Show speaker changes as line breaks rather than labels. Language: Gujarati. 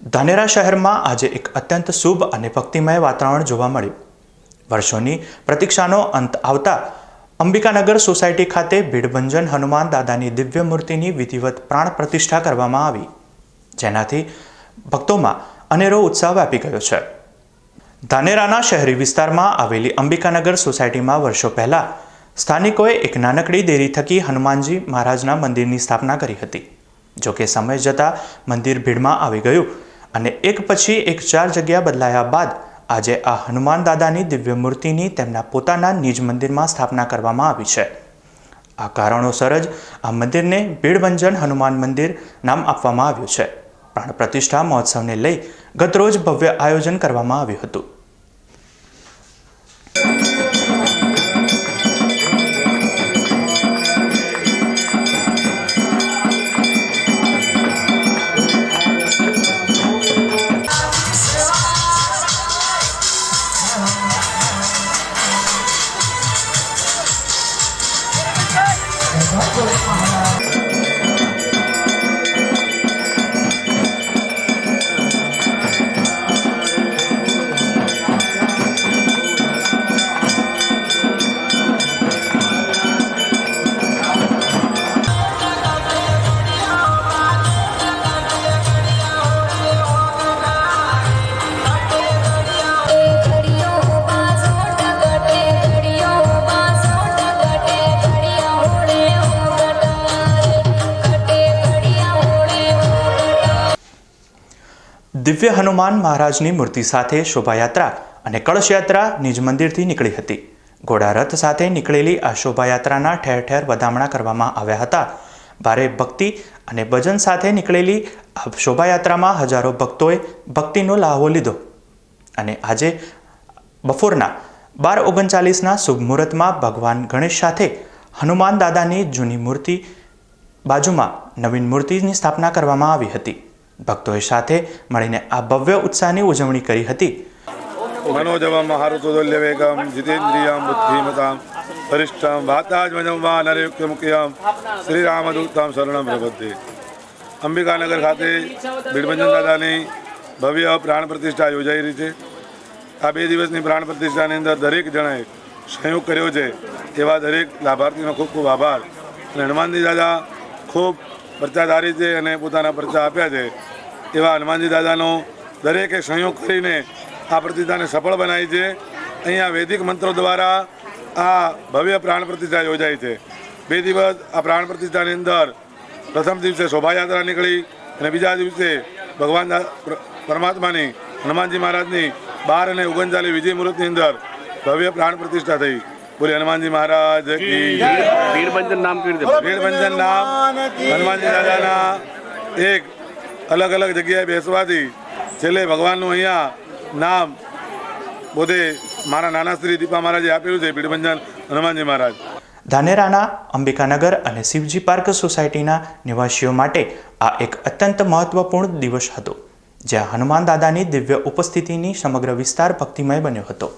ધાનેરા શહેરમાં આજે એક અત્યંત શુભ અને ભક્તિમય વાતાવરણ જોવા મળ્યું. વર્ષોની પ્રતીક્ષાનો અંત આવતા અંબિકાનગર સોસાયટી ખાતે ભીડભંજન હનુમાન દાદાની દિવ્ય મૂર્તિની વિધિવત પ્રાણ પ્રતિષ્ઠા કરવામાં આવી. જેનાથી ભક્તોમાં અનેરો ઉત્સાહ વ્યાપી ગયો છે. ધાનેરાના શહેરી વિસ્તારમાં આવેલી અંબિકાનગર સોસાયટીમાં વર્ષો પહેલાં સ્થાનિકોએ એક નાનકડી દેરી થકી હનુમાનજી મહારાજના મંદિરની સ્થાપના કરી હતી. જોકે સમય જતાં મંદિર ભીડમાં આવી ગયું. એક પછી એક ચાર જગ્યા બદલાયા બાદ આજે આ હનુમાન દાદાની દિવ્ય મૂર્તિની તેમના પોતાના નિજ મંદિરમાં સ્થાપના કરવામાં આવી છે. આ કારણોસર જ આ મંદિરને ભીડભંજન હનુમાન મંદિર નામ આપવામાં આવ્યું છે. પ્રાણ પ્રતિષ્ઠા મહોત્સવને લઈ ગતરોજ ભવ્ય આયોજન કરવામાં આવ્યું હતું.
好，做了。
દિવ્ય હનુમાન મહારાજની મૂર્તિ સાથે શોભાયાત્રા અને કળશયાત્રા નિજ મંદિરથી નીકળી હતી. ઘોડા રથ સાથે નીકળેલી આ શોભાયાત્રાના ઠેર ઠેર વધામણા કરવામાં આવ્યા હતા. ભારે ભક્તિ અને ભજન સાથે નીકળેલી આ શોભાયાત્રામાં હજારો ભક્તોએ ભક્તિનો લાહવો લીધો. અને આજે બપોરના બાર ઓગણચાલીસના શુભ મુહૂર્તમાં ભગવાન ગણેશ સાથે હનુમાન દાદાની જૂની મૂર્તિ બાજુમાં નવીન મૂર્તિની સ્થાપના કરવામાં આવી હતી. ભક્તોએ સાથે મળીને આ ભવ્ય ઉત્સાહની ઉજવણી કરી હતી.
મનોજવમ હારુતુલ્ય વેગમ જીતેન્દ્રિયમ બુદ્ધિમતામ વરિષ્ઠમ વાતાજ્વજમ વા નરયુક્ત મુખ્યમ શ્રીરામદૂતમ શરણમ પ્રબદ્ધે અંબિકાનગર ખાતે બિડભંજન દાદાની ભવ્ય પ્રાણ પ્રતિષ્ઠા યોજાઈ રહી છે. આ બે દિવસની પ્રાણ પ્રતિષ્ઠાની અંદર દરેક જણાએ સહયોગ કર્યો છે. એવા દરેક લાભાર્થીનો ખૂબ ખૂબ આભાર. અને હનુમાનજી દાદા ખૂબ પ્રચાધારી છે અને પોતાના પ્રચા આપ્યા છે. એવા હનુમાનજી દાદાનો દરેકે સંયોગ કરીને આ પ્રતિષ્ઠાને સફળ બનાવી છે. અહીંયા વૈદિક મંત્રો દ્વારા આ ભવ્ય પ્રાણ પ્રતિષ્ઠા યોજાઈ છે. બે દિવસ આ પ્રાણ પ્રતિષ્ઠાની અંદર પ્રથમ દિવસે શોભાયાત્રા નીકળી અને બીજા દિવસે ભગવાન પરમાત્માની, હનુમાનજી મહારાજની બાર અને ઓગણચાલીસ વિજય મુહૂર્તની અંદર ભવ્ય પ્રાણ પ્રતિષ્ઠા થઈ. બોલે હનુમાનજી મહારાજ કી
ભીડભંજન નામ કેવી રીતે
ભીડભંજન નામ હનુમાનજી દાદાના એક અલગ અલગ જગ્યાએ બેસવાથી છેલ્લે ભગવાનનું અહીંયા નામ પોતે મારા નાના શ્રી દીપા મહારાજે આપેલું છે ભીડભંજન હનુમાનજી મહારાજ.
ધાનેરાના અંબિકાનગર અને શિવજી પાર્ક સોસાયટીના નિવાસીઓ માટે આ એક અત્યંત મહત્વપૂર્ણ દિવસ હતો જ્યાં હનુમાન દાદાની દિવ્ય ઉપસ્થિતિની સમગ્ર વિસ્તાર ભક્તિમય બન્યો હતો.